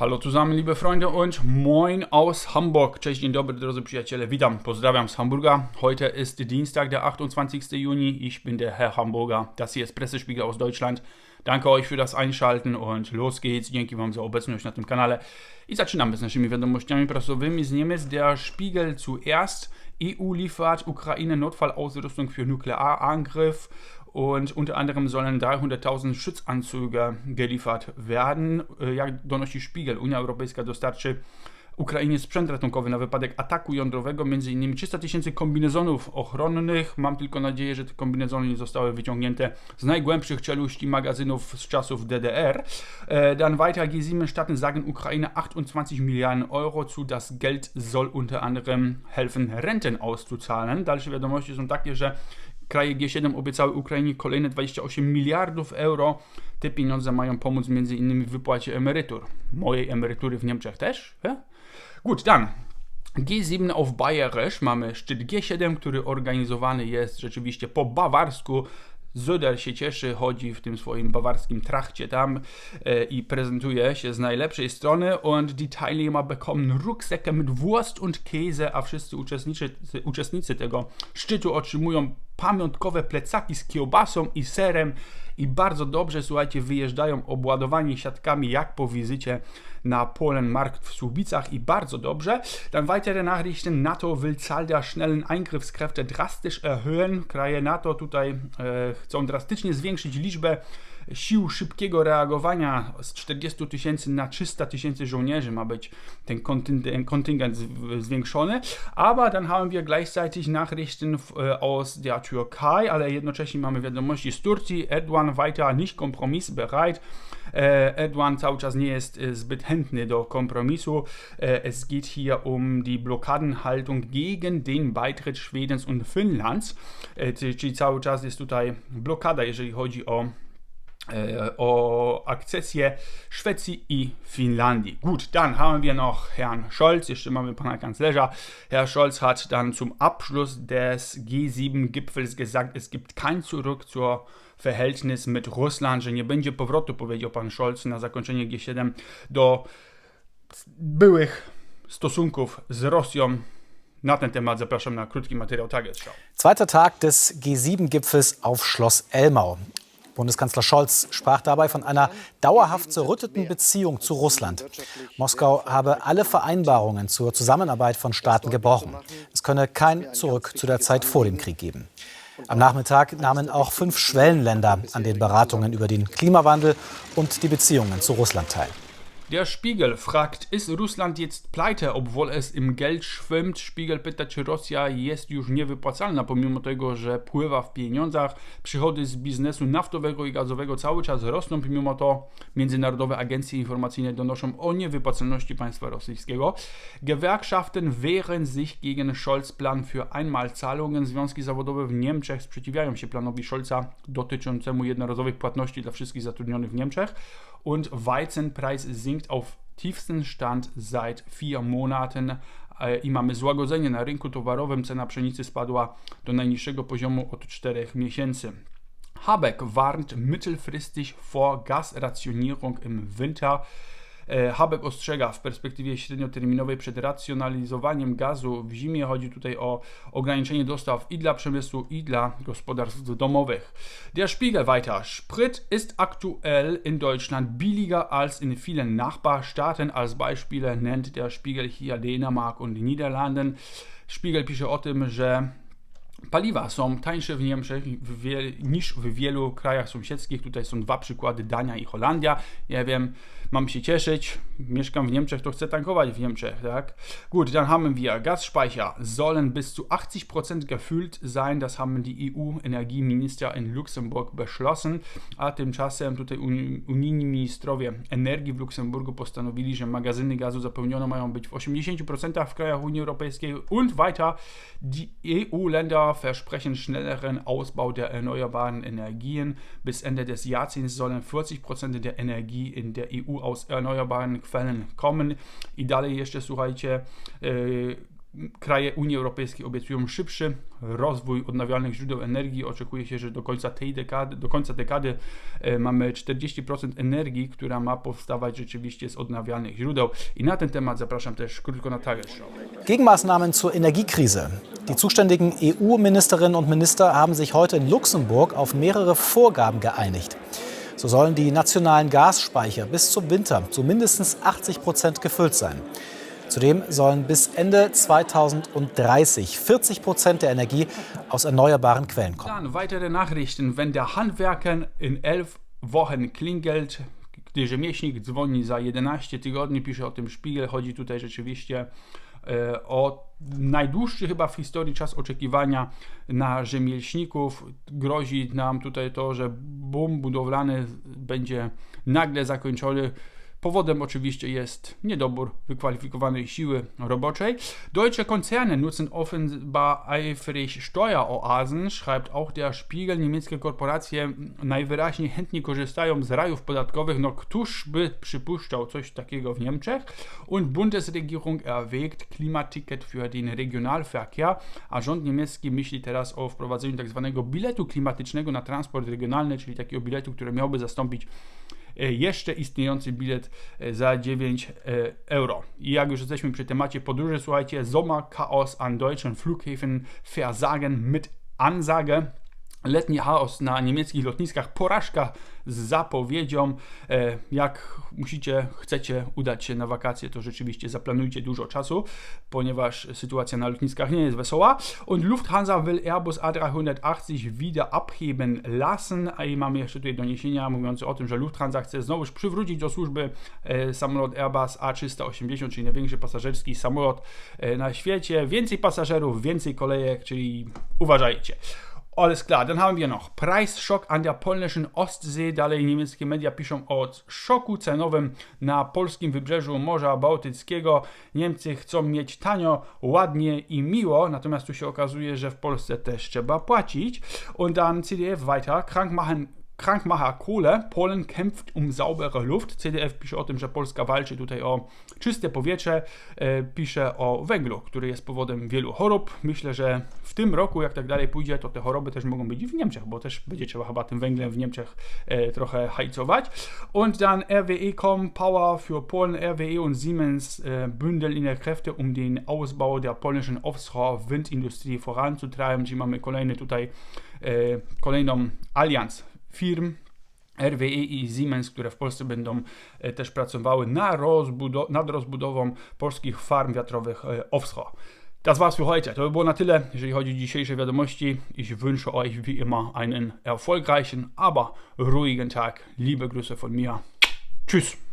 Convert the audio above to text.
Hallo zusammen, liebe Freunde und moin aus Hamburg. Cześć, dzień dobry, drodzy przyjaciele. Witam, pozdrawiam z Hamburga. Heute ist Dienstag, der 28. Juni. Ich bin der Herr Hamburger. Das hier ist Pressespiegel aus Deutschland. Danke euch für das Einschalten und los geht's. Dzięki wam za obecność na tym kanale. I zaczynamy z naszymi wiadomościami prasowymi z Niemiec. Der Spiegel zuerst. EU liefert Ukraine Notfallausrüstung für Nuklearangriff und unter anderem sollen 300.000 Schutzanzüge geliefert werden. Jak donosi Spiegel, Unia Europejska dostarczy Ukrainie sprzęt ratunkowy na wypadek ataku jądrowego, m.in. 300 tysięcy kombinezonów ochronnych. Mam tylko nadzieję, że te kombinezony nie zostały wyciągnięte z najgłębszych czeluści magazynów z czasów DDR. Dann weiter G7-Staaten sagen Ukraine 28 Milliarden Euro zu. Das Geld soll unter anderem helfen, Renten auszuzahlen. Dalsze wiadomości są takie, że kraje G7 obiecały Ukrainie kolejne 28 miliardów euro. Te pieniądze mają pomóc m.in. w wypłacie emerytur. Mojej emerytury w Niemczech też? Ja? Gut, dann G7 auf Bayerisch mamy szczyt G7, który organizowany jest rzeczywiście po bawarsku. Söder się cieszy, chodzi w tym swoim bawarskim trachcie tam e, i prezentuje się z najlepszej strony und die Teilnehmer bekommen Rucksäcke mit Wurst und Käse, a wszyscy uczestnicy, uczestnicy tego szczytu otrzymują pamiątkowe plecaki z kiełbasą i serem i bardzo dobrze, słuchajcie, wyjeżdżają obładowani siatkami jak po wizycie na Polenmarkt w Słubicach i bardzo dobrze. Dann weitere Nachrichten, NATO will Zahl der schnellen Eingriffskräfte drastisch erhöhen. Kraje NATO tutaj e, chcą drastycznie zwiększyć liczbę sił szybkiego reagowania z 40 tysięcy na 300 tysięcy żołnierzy ma być ten Kontingent zwiększony. Aber dann haben wir gleichzeitig Nachrichten aus der Türkei, ale jednocześnie mamy wiadomości z Turcji. Erdogan weiter nicht kompromissbereit. Erdogan cały czas nie jest zbyt chętny do kompromisu. Es geht hier um die Blockadenhaltung gegen den Beitritt Schwedens und Finnlands. Czyli cały czas jest tutaj blokada, jeżeli chodzi o o akcesję Szwecji i Finnlandii. Gut, dann haben wir noch Herrn Scholz, jeszcze mamy pana Kanclerza. Herr Scholz hat dann zum Abschluss des G7-Gipfels gesagt, es gibt kein Zurück zur Verhältnis mit Russland, że nie będzie powrotu, powiedział pan Scholz na zakończenie G7 do byłych stosunków z Rosją. Na ten temat zapraszam na krótki materiał Tagesschau. Zweiter Tag des G7-Gipfels auf Schloss Elmau. Bundeskanzler Scholz sprach dabei von einer dauerhaft zerrütteten Beziehung zu Russland. Moskau habe alle Vereinbarungen zur Zusammenarbeit von Staaten gebrochen. Es könne kein Zurück zu der Zeit vor dem Krieg geben. Am Nachmittag nahmen auch fünf Schwellenländer an den Beratungen über den Klimawandel und die Beziehungen zu Russland teil. Der Spiegel fragt, ist Russland jetzt pleite, obwohl es im Geld schwimmt? Spiegel pyta, czy Rosja jest już niewypłacalna, pomimo tego, że pływa w pieniądzach. Przychody z biznesu naftowego i gazowego cały czas rosną, pomimo to międzynarodowe agencje informacyjne donoszą o niewypłacalności państwa rosyjskiego. Gewerkschaften wehren sich gegen Scholz Plan für Einmalzahlungen. Związki zawodowe w Niemczech sprzeciwiają się planowi Scholza dotyczącemu jednorazowych płatności dla wszystkich zatrudnionych w Niemczech. Und Weizenpreis sinkt auf tiefsten Stand seit vier Monaten i mamy złagodzenie na rynku towarowym. Cena pszenicy spadła do najniższego poziomu od 4 miesięcy. Habeck warnt mittelfristig vor Gasrationierung im Winter. Habeck ostrzega w perspektywie średnioterminowej przed racjonalizowaniem gazu w zimie. Chodzi tutaj o ograniczenie dostaw i dla przemysłu, i dla gospodarstw domowych. Der Spiegel weiter. Sprit ist aktuell in Deutschland billiger als in vielen Nachbarstaaten. Als Beispiele nennt der Spiegel hier Dänemark und die Niederlanden. Spiegel pisze o tym, że Paliwa są tańsze w Niemczech niż w wielu krajach sąsiedzkich. Tutaj są dwa przykłady: Dania i Holandia. Ja wiem, mam się cieszyć. Mieszkam w Niemczech, to chcę tankować w Niemczech, tak? Gut, dann haben wir Gasspeicher sollen bis zu 80% gefüllt sein. Das haben die EU-Energieminister in Luxemburg beschlossen. A tymczasem tutaj unijni ministrowie energii w Luksemburgu postanowili, że magazyny gazu zapełnione mają być w 80% w krajach Unii Europejskiej und weiter die EU-Länder versprechen schnelleren Ausbau der erneuerbaren Energien. Bis Ende des Jahrzehnts sollen 40% der Energie in der EU aus erneuerbaren Quellen kommen. I dalej jeszcze słuchajcie, kraje Unii Europejskiej obiecują szybszy rozwój odnawialnych źródeł energii. Oczekuje się, że do końca tej dekady, do końca dekady e, mamy 40% energii, która ma powstawać rzeczywiście z odnawialnych źródeł. I na ten temat zapraszam też krótko na Tagesschau. Gegenmaßnahmen zur Energiekrise. Die zuständigen EU-Ministerinnen und Minister haben sich heute in Luxemburg auf mehrere Vorgaben geeinigt. So sollen die nationalen Gasspeicher bis zum Winter zu mindestens 80 Prozent gefüllt sein. Zudem sollen bis Ende 2030 40 Prozent der Energie aus erneuerbaren Quellen kommen. Dann weitere Nachrichten. Wenn der Handwerker in elf Wochen klingelt, gdy rzemieślnik dzwoni za 11 tygodni, pisze o tym Spiegel. Chodzi tutaj rzeczywiście e, o najdłuższy chyba w historii czas oczekiwania na rzemieślników. Grozi nam tutaj to, że boom budowlany będzie nagle zakończony Powodem oczywiście jest niedobór wykwalifikowanej siły roboczej. Deutsche Konzerne nutzen offenbar eifrig Steueroasen, schreibt auch der Spiegel. Niemieckie korporacje najwyraźniej chętnie korzystają z rajów podatkowych. No któż by przypuszczał coś takiego w Niemczech? Und Bundesregierung erwägt Klimaticket für den Regionalverkehr, a rząd niemiecki myśli teraz o wprowadzeniu tak zwanego biletu klimatycznego na transport regionalny, czyli takiego biletu, który miałby zastąpić jeszcze istniejący bilet e, za 9 e, euro. I jak już jesteśmy przy temacie podróży, słuchajcie, Sommerchaos an deutschen Flughäfen versagen mit Ansage. Letni chaos na niemieckich lotniskach, porażka z zapowiedzią. E, jak musicie, chcecie udać się na wakacje, to rzeczywiście zaplanujcie dużo czasu, ponieważ sytuacja na lotniskach nie jest wesoła. Und Lufthansa will Airbus A380 wieder abheben lassen. I mamy jeszcze tutaj doniesienia mówiące o tym, że Lufthansa chce znowu przywrócić do służby e, samolot Airbus A380, czyli największy pasażerski samolot e, na świecie. Więcej pasażerów, więcej kolejek, czyli uważajcie. Alles klar, dann haben wir noch Preisschock an der polnischen Ostsee. Dalej niemieckie media piszą o szoku cenowym na polskim wybrzeżu Morza Bałtyckiego. Niemcy chcą mieć tanio, ładnie i miło, natomiast tu się okazuje, że w Polsce też trzeba płacić. Und dann CDF weiter, krank machen Krankmacher Kohle. Polen kämpft um saubere Luft. CDF pisze o tym, że Polska walczy tutaj o czyste powietrze. E, pisze o węglu, który jest powodem wielu chorób. Myślę, że w tym roku, jak tak dalej pójdzie, to te choroby też mogą być w Niemczech, bo też będzie trzeba chyba tym węglem w Niemczech e, trochę hajcować. Und dann RWE.com Power für Polen. RWE und Siemens e, bündeln ihre Kräfte, um den Ausbau der polnischen Offshore-Windindustrie voranzutreiben. Czyli mamy kolejny tutaj kolejną alians firm RWE i Siemens, które w Polsce będą e, też pracowały na rozbudow nad rozbudową polskich farm wiatrowych e, offshore. Das war's für heute. To by było na tyle, jeżeli chodzi o dzisiejsze wiadomości. Ich wünsche euch wie immer einen erfolgreichen, aber ruhigen Tag. Liebe Grüße von mir. Tschüss.